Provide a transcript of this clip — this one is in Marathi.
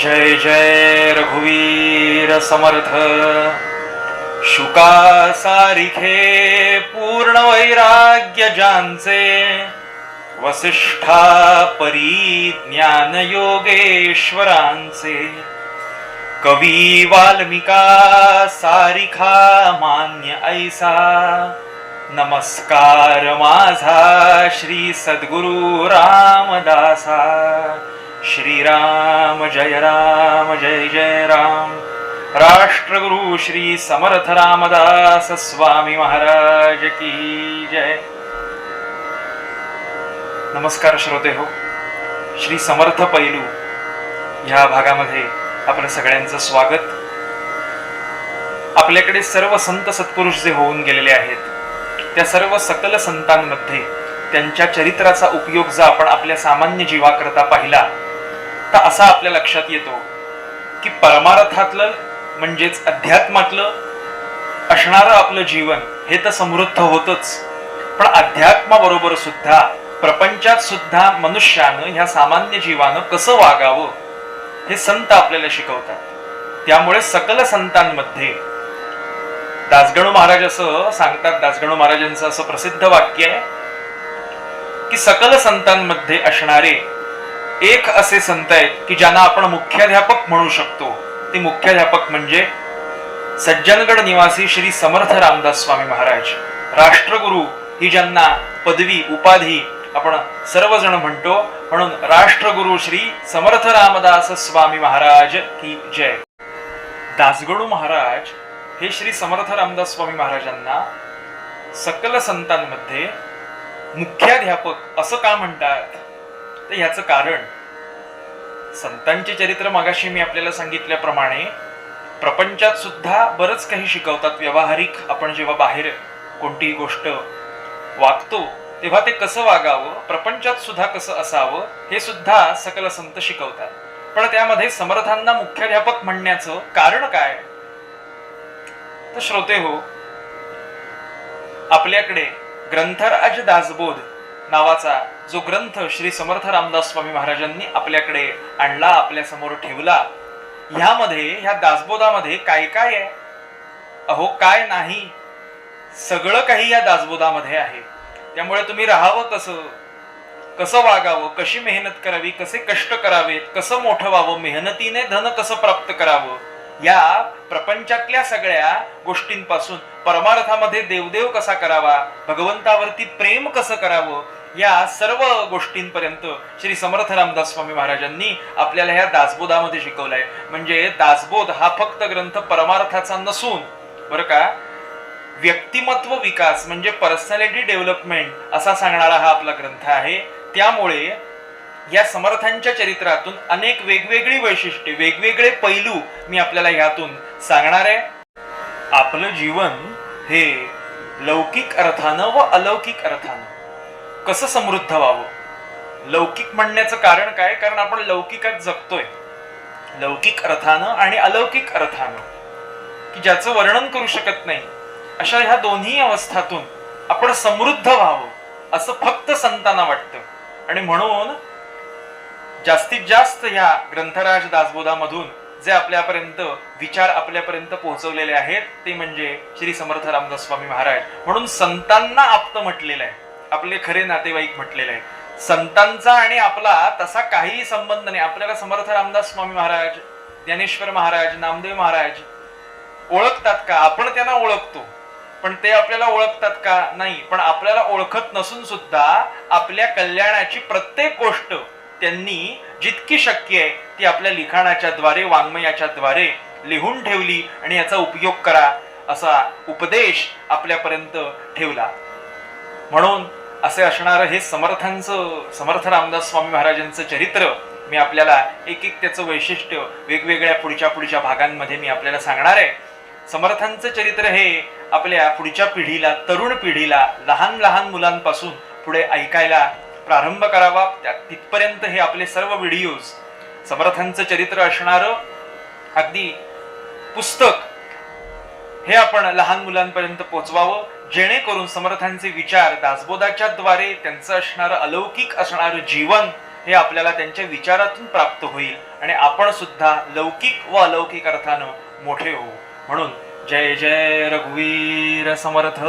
जय जय रघुवीर समर्थ। शुका सारिखे पूर्ण वैराग्य ज्यांचे वसिष्ठा परी ज्ञान योगेश्वरांचे। कवी वाल्मिका सारिखा मान्य ऐसा। नमस्कार माझा श्री सद्गुरु रामदासा। श्रीराम जय राम जय जय राम। राष्ट्रगुरु श्री समर्थ रामदास स्वामी महाराज की जय। नमस्कार श्रोते हो श्री समर्थ पैलू ह्या भागामध्ये आपलं सगळ्यांचं स्वागत. आपल्याकडे सर्व संत सत्पुरुष जे होऊन गेलेले आहेत त्या सर्व सकल संतांमध्ये त्यांच्या चरित्राचा उपयोग जर आपण आपल्या सामान्य जीवाकरता पाहिला आता असा आपल्या लक्षात येतो की परमार्थातलं म्हणजेच अध्यात्मातलं असणारं आपलं जीवन हे तर समृद्ध होतच. पण अध्यात्माबरोबर सुद्धा प्रपंचात सुद्धा मनुष्यानं ह्या सामान्य जीवानं कसं वागावं हे संत आपल्याला शिकवतात. त्यामुळे सकल संतांमध्ये दासगणू महाराज असं सांगतात दासगणू महाराजांचं असं प्रसिद्ध वाक्य आहे की सकल संतांमध्ये असणारे एक असे संत आहेत की ज्यांना आपण मुख्याध्यापक म्हणू शकतो. ते मुख्याध्यापक म्हणजे सज्जनगड निवासी श्री समर्थ रामदास स्वामी महाराज. राष्ट्रगुरु ही ज्यांना पदवी उपाधी आपण सर्वजण म्हणतो. म्हणून राष्ट्रगुरु श्री समर्थ रामदास स्वामी महाराज की जय. दासगडू महाराज हे श्री समर्थ रामदास स्वामी महाराजांना सकल संतांमध्ये मुख्याध्यापक असं का म्हणतात? तर ह्याचं कारण संतांचे चरित्र मागाशी मी आपल्याला सांगितल्याप्रमाणे प्रपंचात सुद्धा बरंच काही शिकवतात. व्यावहारिक आपण जेव्हा बाहेर कोणतीही गोष्ट वागतो तेव्हा ते कसं वागावं प्रपंचात सुद्धा कसं असावं हे सुद्धा सकल संत शिकवतात. पण त्यामध्ये समर्थांना मुख्याध्यापक म्हणण्याचं कारण काय? तर श्रोते हो आपल्याकडे ग्रंथराज दासबोध नावाचा जो ग्रंथ श्री समर्थ रामदास स्वामी महाराजांनी आपल्याकडे आणला आपल्यासमोर ठेवला ह्यामध्ये ह्या दासबोधामध्ये काय काय आहे? अहो काय नाही. सगळं काही या दासबोधामध्ये आहे. त्यामुळे तुम्ही राहावं कसं? कसं वागावं? कशी मेहनत करावी? कसे कष्ट करावेत? कसं मोठं व्हावं? मेहनतीने धन कसं प्राप्त करावं? या प्रपंचातल्या सगळ्या गोष्टींपासून परमार्थामध्ये देवदेव कसा करावा भगवंतावरती प्रेम कसं करावं या सर्व गोष्टींपर्यंत श्री समर्थ रामदास स्वामी महाराजांनी आपल्याला ह्या दासबोधामध्ये शिकवलंय. म्हणजे दासबोध हा फक्त ग्रंथ परमार्थाचा नसून बरं का व्यक्तिमत्व विकास म्हणजे पर्सनॅलिटी डेव्हलपमेंट असा सांगणारा हा आपला ग्रंथ आहे. त्यामुळे या समर्थांच्या चरित्रातून अनेक वेगवेगळी वैशिष्ट्ये वेगवेगळे पैलू मी आपल्याला ह्यातून सांगणार आहे. आपलं जीवन हे लौकिक अर्थानं व अलौकिक अर्थानं कसं समृद्ध व्हावं? लौकिक म्हणण्याचं कारण काय? कारण आपण लौकिकात जगतोय. लौकिक अर्थानं आणि अलौकिक अर्थानं. की ज्याचं वर्णन करू शकत नाही. अशा ह्या दोन्ही अवस्थातून आपण समृद्ध व्हावं असं फक्त संतांना वाटतं. आणि म्हणून जास्तीत जास्त ह्या ग्रंथराज दासबोधामधून जे आपल्यापर्यंत विचार आपल्यापर्यंत पोहोचवलेले आहेत ते म्हणजे श्री समर्थ रामदास स्वामी महाराज. म्हणून संतांना आप्त म्हटलेलं आहे. आपले खरे नातेवाईक म्हटलेले आहे. संतांचा आणि आपला तसा काहीही संबंध नाही. आपल्याला समर्थ रामदास स्वामी महाराज ज्ञानेश्वर महाराज नामदेव महाराज ओळखतात का? आपण त्यांना ओळखतो. पण ते आपल्याला ओळखतात का? नाही. पण आपल्याला ओळखत नसून सुद्धा आपल्या कल्याणाची प्रत्येक गोष्ट त्यांनी जितकी शक्य आहे ती आपल्या लिखाणाच्या द्वारे वाङ्मयाच्या द्वारे लिहून ठेवली आणि याचा उपयोग करा असा उपदेश आपल्यापर्यंत ठेवला. म्हणून असे असणारं हे समर्थांचं समर्थ रामदास स्वामी महाराजांचं चरित्र मी आपल्याला एक एक त्याचं वैशिष्ट्य वेगवेगळ्या पुढच्या पुढच्या भागांमध्ये मी आपल्याला सांगणार आहे. समर्थांचं चरित्र हे आपल्या पुढच्या पिढीला तरुण पिढीला लहान लहान मुलांपासून पुढे ऐकायला प्रारंभ करावा. त्या तिथपर्यंत हे आपले सर्व व्हिडिओज समर्थांचं चरित्र असणारं अगदी पुस्तक हे आपण लहान मुलांपर्यंत पोचवावं. जेणेकरून समर्थांचे विचार दासबोधाच्या द्वारे त्यांचं असणारं अलौकिक असणारं जीवन हे आपल्याला त्यांच्या विचारातून प्राप्त होईल. आणि आपण सुद्धा लौकिक व अलौकिक अर्थानं मोठे होऊ. म्हणून जय जय रघुवीर समर्थ.